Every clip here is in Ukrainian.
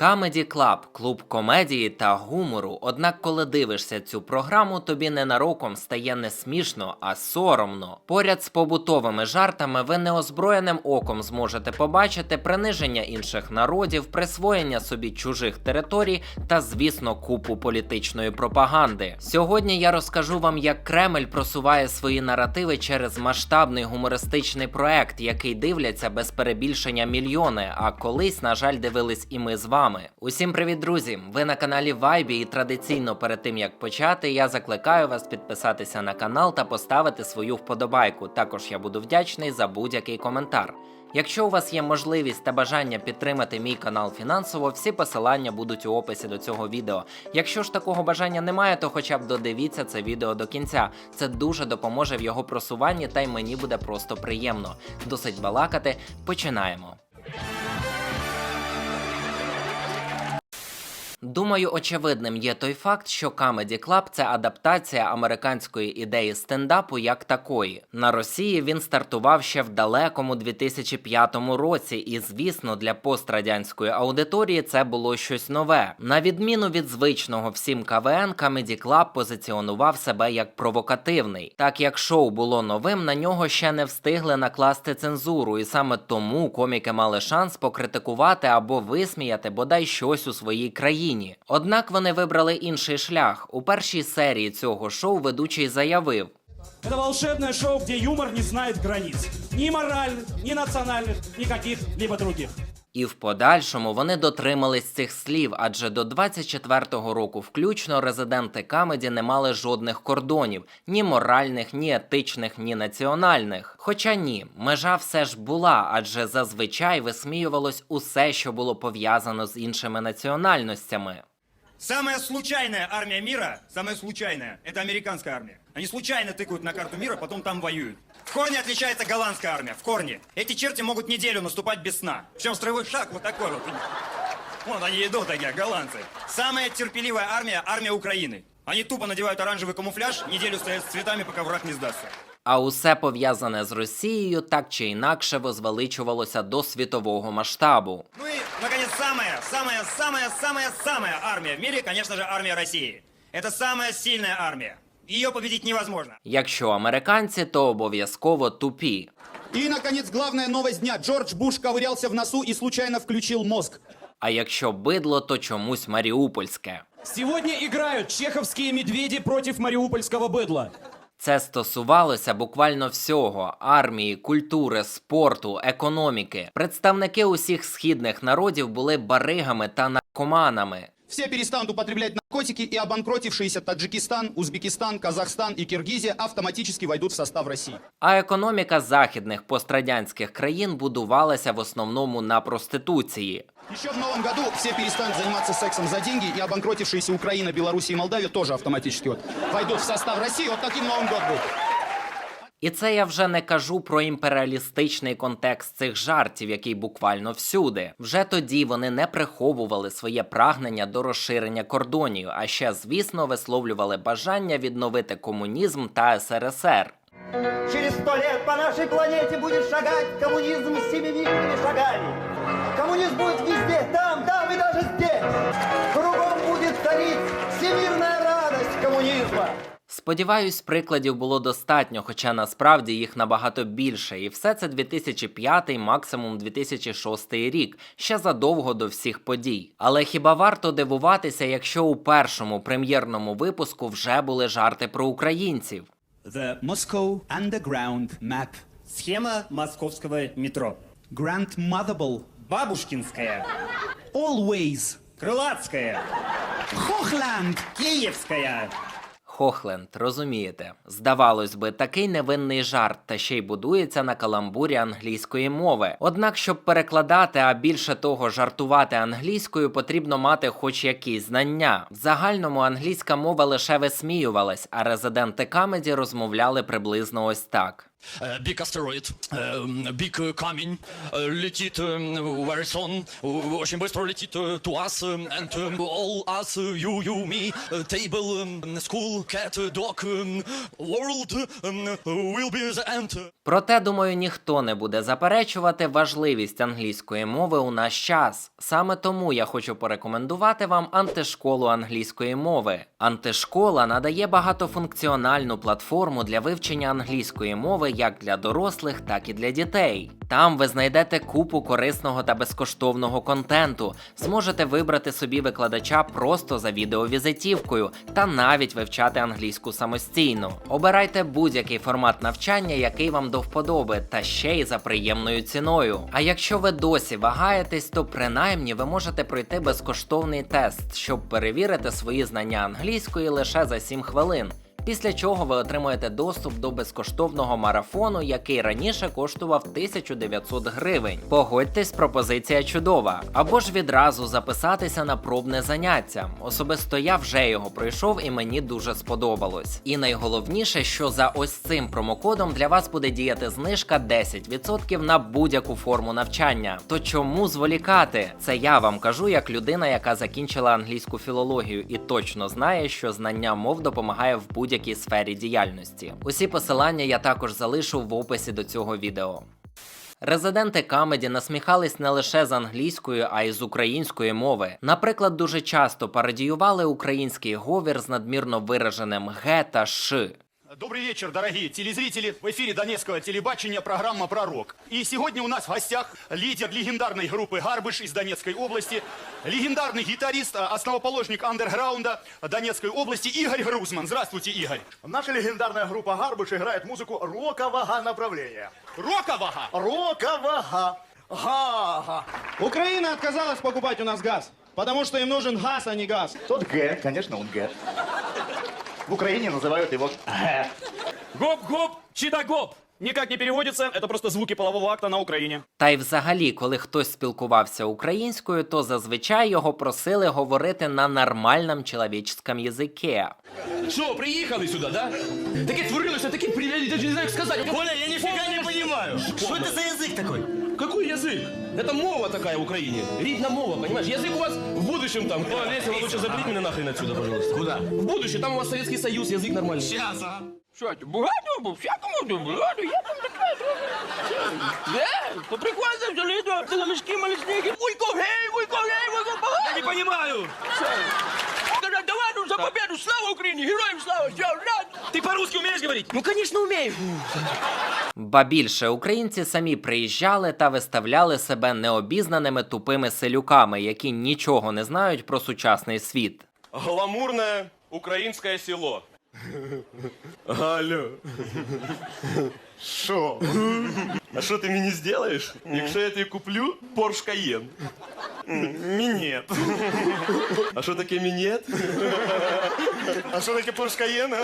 Comedy Club – клуб комедії та гумору. Однак, коли дивишся цю програму, тобі ненароком стає не смішно, а соромно. Поряд з побутовими жартами ви неозброєним оком зможете побачити приниження інших народів, присвоєння собі чужих територій та, звісно, купу політичної пропаганди. Сьогодні я розкажу вам, як Кремль просуває свої наративи через масштабний гумористичний проект, який дивляться без перебільшення мільйони. А колись, на жаль, дивились і ми з вами. Усім привіт, друзі! Ви на каналі Вайбі, і традиційно перед тим як почати, я закликаю вас підписатися на канал та поставити свою вподобайку. Також я буду вдячний за будь-який коментар. Якщо у вас є можливість та бажання підтримати мій канал фінансово, всі посилання будуть у описі до цього відео. Якщо ж такого бажання немає, то хоча б додивіться це відео до кінця. Це дуже допоможе в його просуванні, та й мені буде просто приємно. Досить балакати. Починаємо. Думаю, очевидним є той факт, що Comedy Club – це адаптація американської ідеї стендапу як такої. На Росії він стартував ще в далекому 2005 році, і звісно, для пострадянської аудиторії це було щось нове. На відміну від звичного всім КВН, Comedy Club позиціонував себе як провокативний. Так як шоу було новим, на нього ще не встигли накласти цензуру, і саме тому коміки мали шанс покритикувати або висміяти бодай щось у своїй країні. Однак вони вибрали інший шлях. У першій серії цього шоу ведучий заявив. Это волшебное шоу, где юмор не знает границ. Ни моральных, ни национальных, ни каких-либо других. І в подальшому вони дотримались цих слів, адже до 24-го року включно резиденти Камеді не мали жодних кордонів ні моральних, ні етичних, ні національних. Хоча ні, межа все ж була, адже зазвичай висміювалось усе, що було пов'язано з іншими національностями. Самая случайная армия мира, самая случайная, это американская армия. Они случайно тыкают на карту мира, потом там воюют. В корне отличается голландская армия, в корне. Эти черти могут неделю наступать без сна. Причем строевой шаг вот такой вот. Вон они идут такие, голландцы. Самая терпеливая армия, армия Украины. Они тупо надевают оранжевый камуфляж, неделю стоят с цветами, пока враг не сдастся. А усе пов'язане з Росією так чи інакше возвеличувалося до світового масштабу. Ну и, наконец, самая, самая, самая, самая, самая армия в мире, конечно же, армия России. Это самая сильная армия. Ее победить невозможно. Якщо американці, то обов'язково тупі. И, наконец, главная новость дня. Джордж Буш ковырялся в носу и случайно включил мозг. А якщо бидло, то чомусь маріупольське. Сегодня играют чеховские медведи против мариупольского быдла. Це стосувалося буквально всього: армії, культури, спорту, економіки. Представники усіх східних народів були баригами та наркоманами. Все перестанут употреблять наркотики, и обанкротившиеся Таджикистан, Узбекистан, Казахстан и Киргизия автоматически войдут в состав России. А економіка західних пострадянських країн будувалася в основному на проституції. Еще в новом году все перестанут заниматься сексом за деньги, и обанкротившиеся Украина, Белоруссия и Молдавия тоже автоматически вот войдут в состав России. Вот таким Новым год будет. І це я вже не кажу про імперіалістичний контекст цих жартів, який буквально всюди. Вже тоді вони не приховували своє прагнення до розширення кордонів, а ще, звісно, висловлювали бажання відновити комунізм та СРСР. Через сто лет по нашей планете будет шагать коммунизм семимильными шагами. Коммунизм будет везде, там, там и даже здесь. Кругом будет царить всемирная радость коммунизма. Сподіваюсь, прикладів було достатньо, хоча насправді їх набагато більше, і все це 2005, максимум 2006 рік, ще задовго до всіх подій. Але хіба варто дивуватися, якщо у першому прем'єрному випуску вже були жарти про українців? The Moscow Underground Map. Схема московского метро. Grandmotherable. Бабушкинская, Always. Крылатская, Hochland. Киевская. Хохленд, розумієте, здавалось би, такий невинний жарт, та ще й будується на каламбурі англійської мови. Однак, щоб перекладати, а більше того, жартувати англійською, потрібно мати хоч якісь знання. В загальному англійська мова лише висміювалась, а резиденти камеді розмовляли приблизно ось так. Э, Big asteroid, э, big э, камень э, летит э, very soon, э, очень быстро летит э, to us, э, and э, all us, э, you, you, me, э, table, э, school, cat, э, dog, э, world э, will be the end. Проте, думаю, ніхто не буде заперечувати важливість англійської мови у наш час. Саме тому я хочу порекомендувати вам антишколу англійської мови. Антишкола надає багатофункціональну платформу для вивчення англійської мови як для дорослих, так і для дітей. Там ви знайдете купу корисного та безкоштовного контенту, зможете вибрати собі викладача просто за відеовізитівкою та навіть вивчати англійську самостійно. Обирайте будь-який формат навчання, який вам до вподоби, та ще й за приємною ціною. А якщо ви досі вагаєтесь, то принаймні ви можете пройти безкоштовний тест, щоб перевірити свої знання англійської лише за 7 хвилин. Після чого ви отримуєте доступ до безкоштовного марафону, який раніше коштував 1900 гривень. Погодьтесь, пропозиція чудова. Або ж відразу записатися на пробне заняття. Особисто я вже його пройшов і мені дуже сподобалось. І найголовніше, що за ось цим промокодом для вас буде діяти знижка 10% на будь-яку форму навчання. То чому зволікати? Це я вам кажу як людина, яка закінчила англійську філологію і точно знає, що знання мов допомагає в будь-якій сфері діяльності. Усі посилання я також залишу в описі до цього відео. Резиденти Камеді насміхались не лише з англійської, а й з української мови. Наприклад, дуже часто пародіювали український говір з надмірно вираженим г та ш. Добрый вечер, дорогие телезрители. В эфире Донецкого телебачения программа «Пророк». И сегодня у нас в гостях лидер легендарной группы «Гарбыш» из Донецкой области, легендарный гитарист, а, основоположник андерграунда Донецкой области Игорь Грузман. Здравствуйте, Игорь. Наша легендарная группа «Гарбыш» играет музыку рокового направления. Роковага! Рокового! Га-га! Украина отказалась покупать у нас газ, потому что им нужен газ, а не газ. Тот Г, конечно, он Г. В Украине называют его Г. Гоп-гоп, чидагоп. Никак не переводится, это просто звуки полового акта на Украине. Та й взагалі, коли хтось спілкувався українською, то зазвичай його просили говорити на нормальному чоловічському язикі. Что, приехали сюда, да? Таке творилося, таке привели, даже не знаю, как сказать. Коля, я нифига не понимаю. Что это за язык такой? Какой язык? Это мова такая в Украине. Ридна мова, понимаешь? Язык у вас в будущем там. О, весело, лучше заберите меня нахрен отсюда, пожалуйста. Куда? В будущее, там у вас Советский Союз, язык нормальный. Сейчас, ага. Що, багато був? Всякому був, багато, я там така. Да, то приходите в літо, ти на мішки малюсники. Вуйко гей, вуйко гей, вуйко багато. Я не понимаю. Давай, ну, за победу, слава Україні, героям слава, все, раз. Ти по-русски вмієш говорити? Ну, конечно, умею. Ба більше українці самі приїжджали та виставляли себе необізнаними тупими селюками, які нічого не знають про сучасний світ. Гламурне українське село. Алло. Що? А що ти мені зробиш, якщо я тобі куплю Porsche Cayenne? Мінет. А що таке мінет? А що таке Porsche Cayenne?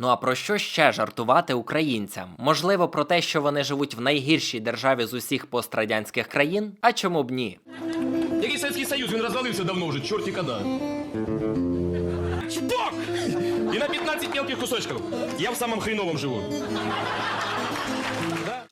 Ну а про що ще жартувати українцям? Можливо, про те, що вони живуть в найгіршій державі з усіх пострадянських країн? А чому б ні? Який Совєтський Союз, він розвалився давно вже, чорті кода. Чпок! І на 15 мелких кусочків. Я в самом хреновом живу.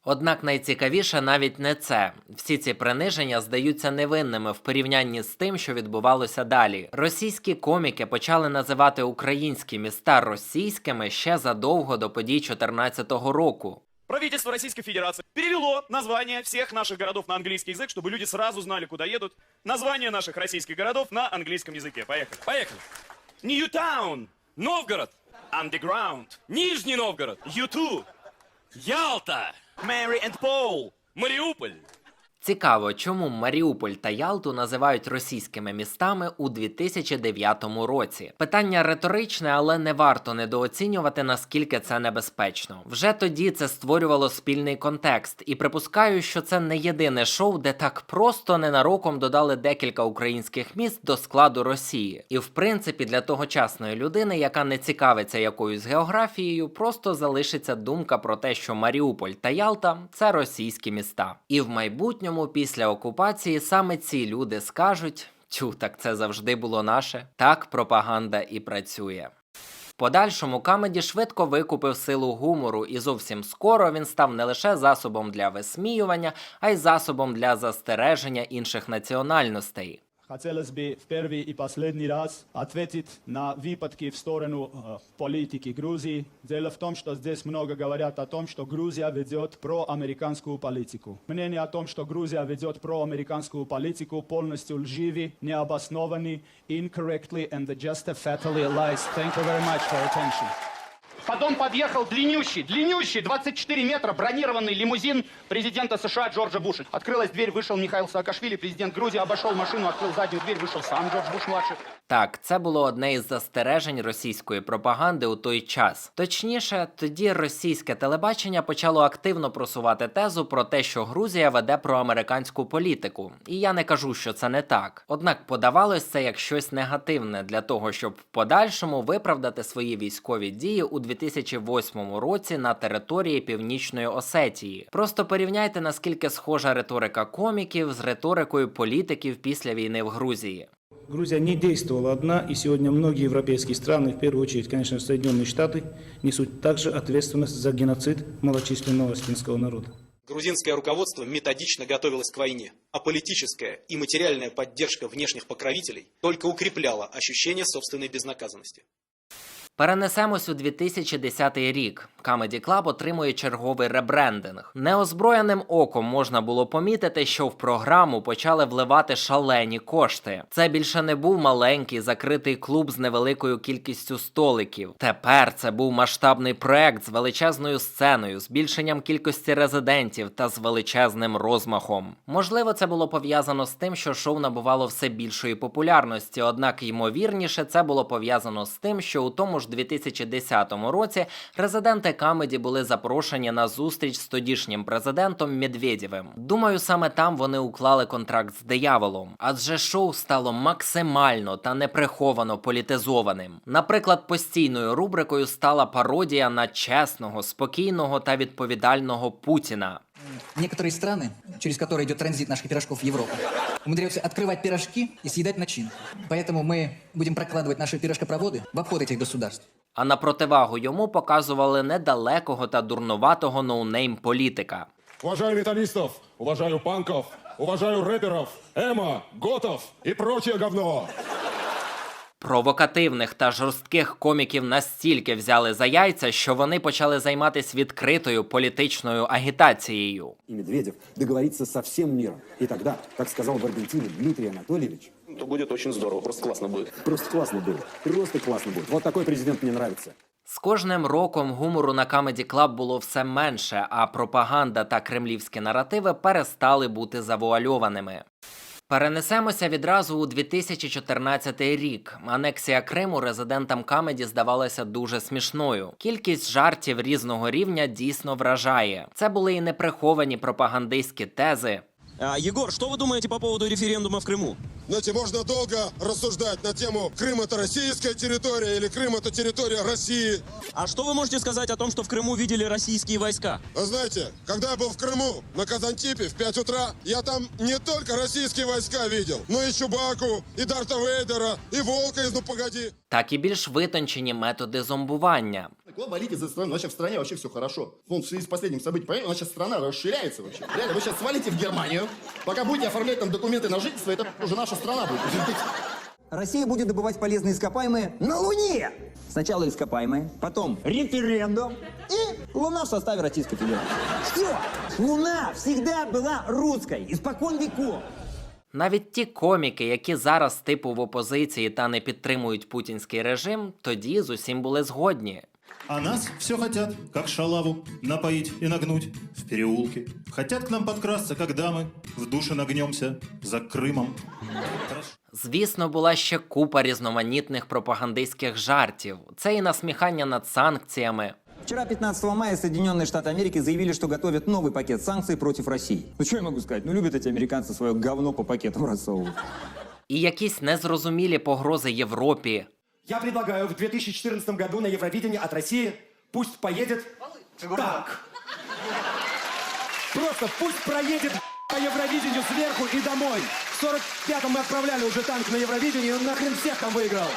Однак найцікавіше навіть не це. Всі ці приниження здаються невинними в порівнянні з тим, що відбувалося далі. Російські коміки почали називати українські міста російськими ще задовго до подій 2014 року. Правительство Российской Федерации перевело название всех наших городов на английский язык, чтобы люди сразу знали, куда едут. Название наших российских городов на английском языке. Поехали. Поїхали. Ньютаун, Новгород. Underground, Нижній Новгород. U2, Ялта. Mary and Paul. Маріуполь. Цікаво, чому Маріуполь та Ялту називають російськими містами у 2009 році. Питання риторичне, але не варто недооцінювати наскільки це небезпечно. Вже тоді це створювало спільний контекст, і припускаю, що це не єдине шоу, де так просто ненароком додали декілька українських міст до складу Росії. І в принципі, для тогочасної людини, яка не цікавиться якоюсь географією, просто залишиться думка про те, що Маріуполь та Ялта це російські міста. І в майбутньому, після окупації, саме ці люди скажуть: тю, так це завжди було наше. Так пропаганда і працює. подальшому Камеді швидко викупив силу гумору, і зовсім скоро він став не лише засобом для висміювання, а й засобом для застереження інших національностей. Хотелось бы в первый и последний раз ответить на выпадки в сторону э, политики Грузии. Дело в том, что здесь много говорят о том, что Грузия ведет проамериканскую политику. Мнение о том, что Грузия ведет проамериканскую политику, полностью лживы, необоснованны, incorrectly and just a fatally lies. Thank you very much for attention. Потом подъехал длиннющий, длиннющий, 24 метра, бронированный лимузин президента США Джорджа Буша. Открылась дверь, вышел Михаил Саакашвили, президент Грузии, обошел машину, открыл заднюю дверь, вышел сам Джордж Буш-младший. Так, це було одне із застережень російської пропаганди у той час. Точніше, тоді російське телебачення почало активно просувати тезу про те, що Грузія веде проамериканську політику. І я не кажу, що це не так. Однак подавалось це як щось негативне для того, щоб в подальшому виправдати свої військові дії у 2008 році на території Північної Осетії. Просто порівняйте наскільки схожа риторика коміків з риторикою політиків після війни в Грузії. Грузия не действовала одна, и сегодня многие европейские страны, в первую очередь, конечно, Соединенные Штаты, несут также ответственность за геноцид малочисленного осетинского народа. Грузинское руководство методично готовилось к войне, а политическая и материальная поддержка внешних покровителей только укрепляла ощущение собственной безнаказанности. Перенесемось у 2010 рік. Comedy Club отримує черговий ребрендинг. Неозброєним оком можна було помітити, що в програму почали вливати шалені кошти. Це більше не був маленький закритий клуб з невеликою кількістю столиків. Тепер це був масштабний проект з величезною сценою, збільшенням кількості резидентів та з величезним розмахом. Можливо, це було пов'язано з тим, що шоу набувало все більшої популярності, однак ймовірніше це було пов'язано з тим, що у тому ж 2010 році резиденти Камеді були запрошені на зустріч з тодішнім президентом Медведєвим. Думаю, саме там вони уклали контракт з дияволом, адже шоу стало максимально та неприховано політизованим. Наприклад, постійною рубрикою стала пародія на чесного, спокійного та відповідального Путіна. Некоторые страны, через которые идет транзит наших пирожков в Европу, умудряются открывать пирожки и съедать начинку. Поэтому мы будем прокладывать наши пирожкопроводы в обход этих государств. А на противагу йому показували недалекого та дурнуватого ноунейм політика. Уважаю металлистов, уважаю панков, уважаю рэперов, эмо, готов и прочее говно. Провокативних та жорстких коміків настільки взяли за яйця, що вони почали займатися відкритою політичною агітацією. И Медведев договорится со всем миром. И тогда, как сказал в Аргентине Дмитрий Анатольевич, То будет очень здорово, просто классно будет. просто классно будет. Просто классно будет. Вот такой президент мне нравится. З кожним роком гумору на Comedy Club було все менше, а пропаганда та кремлівські наративи перестали бути завуальованими. Перенесемося відразу у 2014 рік. Анексія Криму резидентам Камеді здавалася дуже смішною. Кількість жартів різного рівня дійсно вражає. Це були і неприховані пропагандистські тези. Егор, что вы думаете по поводу референдума в Крыму? Знаете, можно долго рассуждать на тему Крым это российская территория или Крым это территория России. А что вы можете сказать о том, что в Крыму видели российские войска? А знаете, когда я был в Крыму на Казантипе в 5 утра, я там не только российские войска видел, но и Чубаку, и Дарта Вейдера, и Волка из «Ну погоди». Так і більш витончені методи зомбування. Вы болите за страну, вообще в стране вообще все хорошо. Вон, в связи с последним событием, понимаете, у нас сейчас страна расширяется вообще. Реально, вы сейчас свалите в Германию, пока будете оформлять там документы на жительство, это уже наша страна будет. Россия будет добывать полезные ископаемые на Луне. Сначала ископаемые, потом референдум и Луна в составе Российской Федерации. Все, Луна всегда была русской, испокон веков. Навіть ті коміки, які зараз типу в опозиції та не підтримують путінський режим, тоді з усім були згодні. А нас все хотят, как шалаву, напоить и нагнуть в переулке. Хотят к нам подкрасться, когда мы в душе нагнемся за Крымом. Звісно, була ще купа різноманітних пропагандистських жартів. Це і насміхання над санкціями. Вчера, 15 мая, Соединенные Штаты Америки заявили, что готовят новый пакет санкций против России. Ну что я могу сказать? Ну любят эти американцы свое говно по пакетам рассовывать. І якісь незрозумілі погрози Європі. Я предлагаю в 2014 году на Евровидение от России пусть поедет танк. Просто пусть проедет по Евровидению сверху и домой. В 45-м мы отправляли уже танк на Евровидение, и он нахрен всех там выиграл.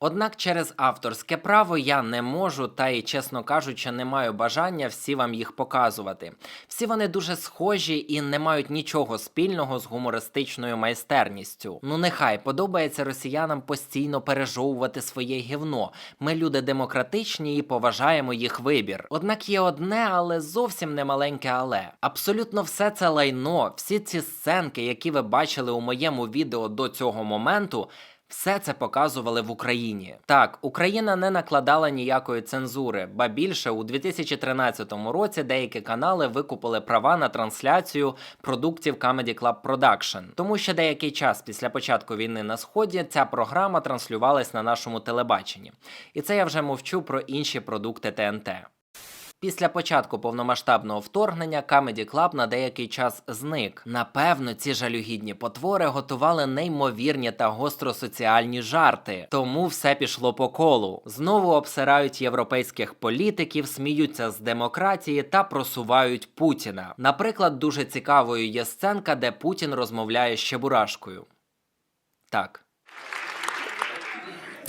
Однак через авторське право я не можу та й, чесно кажучи, не маю бажання всі вам їх показувати. Всі вони дуже схожі і не мають нічого спільного з гумористичною майстерністю. Ну нехай подобається росіянам постійно пережовувати своє гівно. Ми люди демократичні і поважаємо їх вибір. Однак є одне, але зовсім не маленьке але. Абсолютно все це лайно, всі ці сценки, які ви бачили у моєму відео до цього моменту. Все це показували в Україні. Так, Україна не накладала ніякої цензури, ба більше у 2013 році деякі канали викупили права на трансляцію продуктів Comedy Club Production. Тому що деякий час після початку війни на сході ця програма транслювалась на нашому телебаченні. І це я вже мовчу про інші продукти ТНТ. Після початку повномасштабного вторгнення Comedy Club на деякий час зник. Напевно, ці жалюгідні потвори готували неймовірні та гостросоціальні жарти, тому все пішло по колу. Знову обсирають європейських політиків, сміються з демократії та просувають Путіна. Наприклад, дуже цікавою є сценка, де Путін розмовляє з Чебурашкою. Так.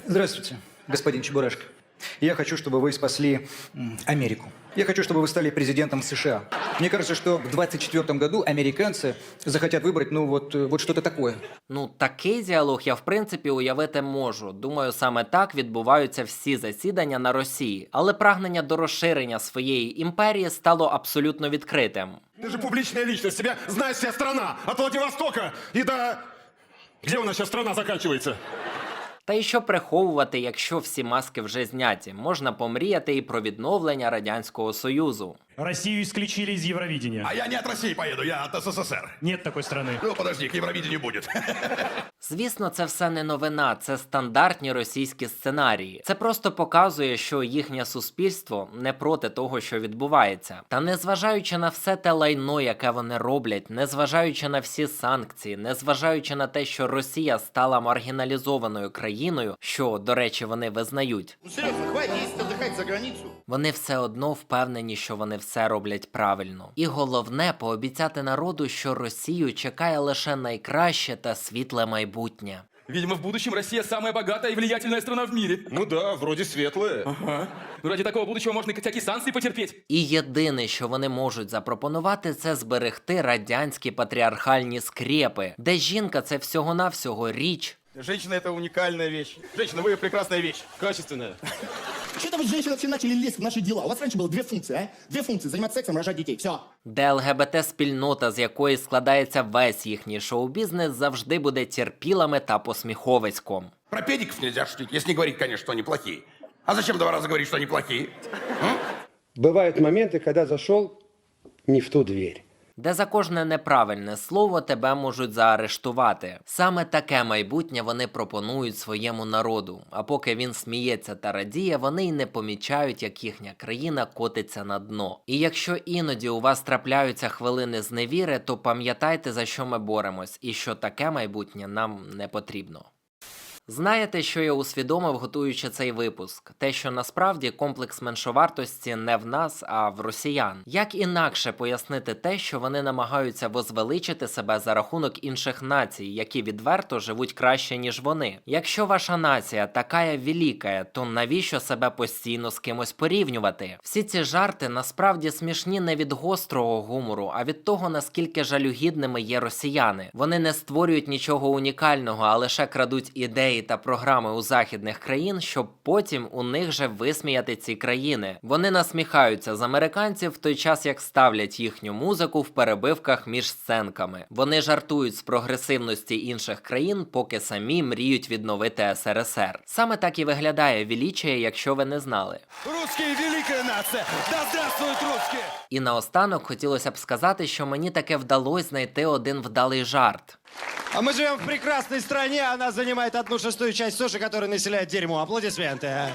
Здравствуйте, господин Чебурашка. Я хочу, чтобы вы спасли м, Америку. Я хочу, чтобы вы стали президентом США. Мне кажется, что в 2024 году американцы захотят выбрать, ну вот, э, вот что-то такое. Ну, такий діалог я в принципі уявити можу. Думаю, саме так відбуваються всі засідання на Росії. Але прагнення до розширення своєї імперії стало абсолютно відкритим. Ты же публичная личность, тебя знает вся страна, от Владивостока и до... Где у нас сейчас страна заканчивается? Та й що приховувати, якщо всі маски вже зняті, можна помріяти і про відновлення радянського союзу. Россию исключили из Евровидения. А я не от России поеду, я от СССР. Нет такой страны. Ну, подожди, к Евровидению будет. Звісно, це все не новина, це стандартні російські сценарії. Це просто показує, що їхнє суспільство не проти того, що відбувається. Та незважаючи на все те лайно, яке вони роблять, незважаючи на всі санкції, незважаючи на те, що Росія стала маргіналізованою країною, що, до речі, вони визнають, Ну серьезно, хватит ездить отдыхать за границу. вони все одно впевнені, що вони все роблять правильно. І головне пообіцяти народу, що Росію чекає лише найкраще та світле майбутнє. Видимо, в будущем Россия самая богатая и влиятельная страна в мире. Ну да, вроде светлая. Ага. Ну, ради такого будущего можно и всякие санкции потерпеть. І єдине, що вони можуть запропонувати, це зберегти радянські патріархальні скрепи, де жінка це всього-навсього річ. Женщина это уникальная вещь. Женщина, вы прекрасная вещь. Качественная. Что-то вы, женщины, все начали лезть в наши дела. У вас раньше было две функции, а? Две функции. Заниматься сексом, рожать детей. Все. Де ЛГБТ-спільнота, з якої складається весь їхній шоу-бізнес, завжди буде терпілами та посміховиськом. Про педиков нельзя шутить, если не говорить, конечно, что они плохие. А зачем два раза говорить, что они плохие? Бывают моменты, когда зашел не в ту дверь. де за кожне неправильне слово тебе можуть заарештувати. Саме таке майбутнє вони пропонують своєму народу. А поки він сміється та радіє, вони й не помічають, як їхня країна котиться на дно. І якщо іноді у вас трапляються хвилини зневіри, то пам'ятайте, за що ми боремось, і що таке майбутнє нам не потрібно. Знаєте, що я усвідомив, готуючи цей випуск? Те, що насправді комплекс меншовартості не в нас, а в росіян. Як інакше пояснити те, що вони намагаються возвеличити себе за рахунок інших націй, які відверто живуть краще, ніж вони? Якщо ваша нація така велика, то навіщо себе постійно з кимось порівнювати? Всі ці жарти насправді смішні не від гострого гумору, а від того, наскільки жалюгідними є росіяни. Вони не створюють нічого унікального, а лише крадуть ідеї та програми у західних країн, щоб потім у них же висміяти ці країни. Вони насміхаються з американців в той час, як ставлять їхню музику в перебивках між сценками. Вони жартують з прогресивності інших країн, поки самі мріють відновити СРСР. Саме так і виглядає величие, якщо ви не знали. Русские великая нация! Да здравствуют русские! І наостанок хотілося б сказати, що мені таке вдалося знайти один вдалий жарт. А мы живем в прекрасной стране, она занимает одну шестую часть суши, которая населяет дерьмо. Аплодисменты.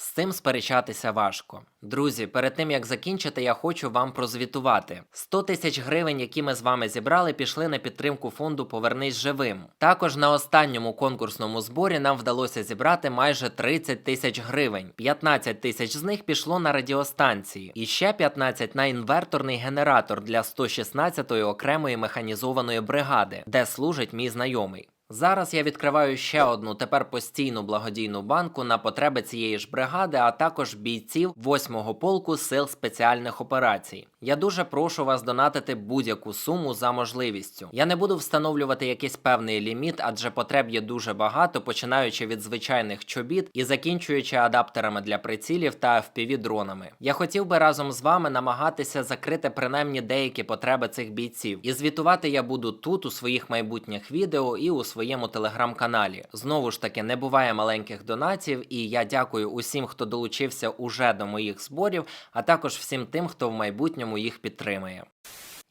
З цим сперечатися важко. Друзі, перед тим як закінчити, я хочу вам прозвітувати: 100 тисяч гривень, які ми з вами зібрали, пішли на підтримку фонду Повернись живим. Також на останньому конкурсному зборі нам вдалося зібрати майже 30 тисяч гривень. 15 тисяч з них пішло на радіостанції, і ще 15 на інверторний генератор для 116-ї окремої механізованої бригади, де служить мій знайомий. Зараз я відкриваю ще одну тепер постійну благодійну банку на потреби цієї ж бригади, а також бійців 8-го полку сил спеціальних операцій. Я дуже прошу вас донатити будь-яку суму за можливістю. Я не буду встановлювати якийсь певний ліміт, адже потреб є дуже багато, починаючи від звичайних чобіт і закінчуючи адаптерами для прицілів та fpv дронами. Я хотів би разом з вами намагатися закрити принаймні деякі потреби цих бійців. І звітувати я буду тут у своїх майбутніх відео і у своєму телеграм-каналі. Знову ж таки, не буває маленьких донатів, і я дякую усім, хто долучився уже до моїх зборів, а також всім тим, хто в майбутньому їх підтримає.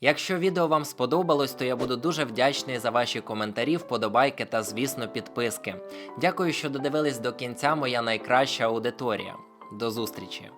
Якщо відео вам сподобалось, то я буду дуже вдячний за ваші коментарі, вподобайки та, звісно, підписки. Дякую, що додивились до кінця моя найкраща аудиторія. До зустрічі!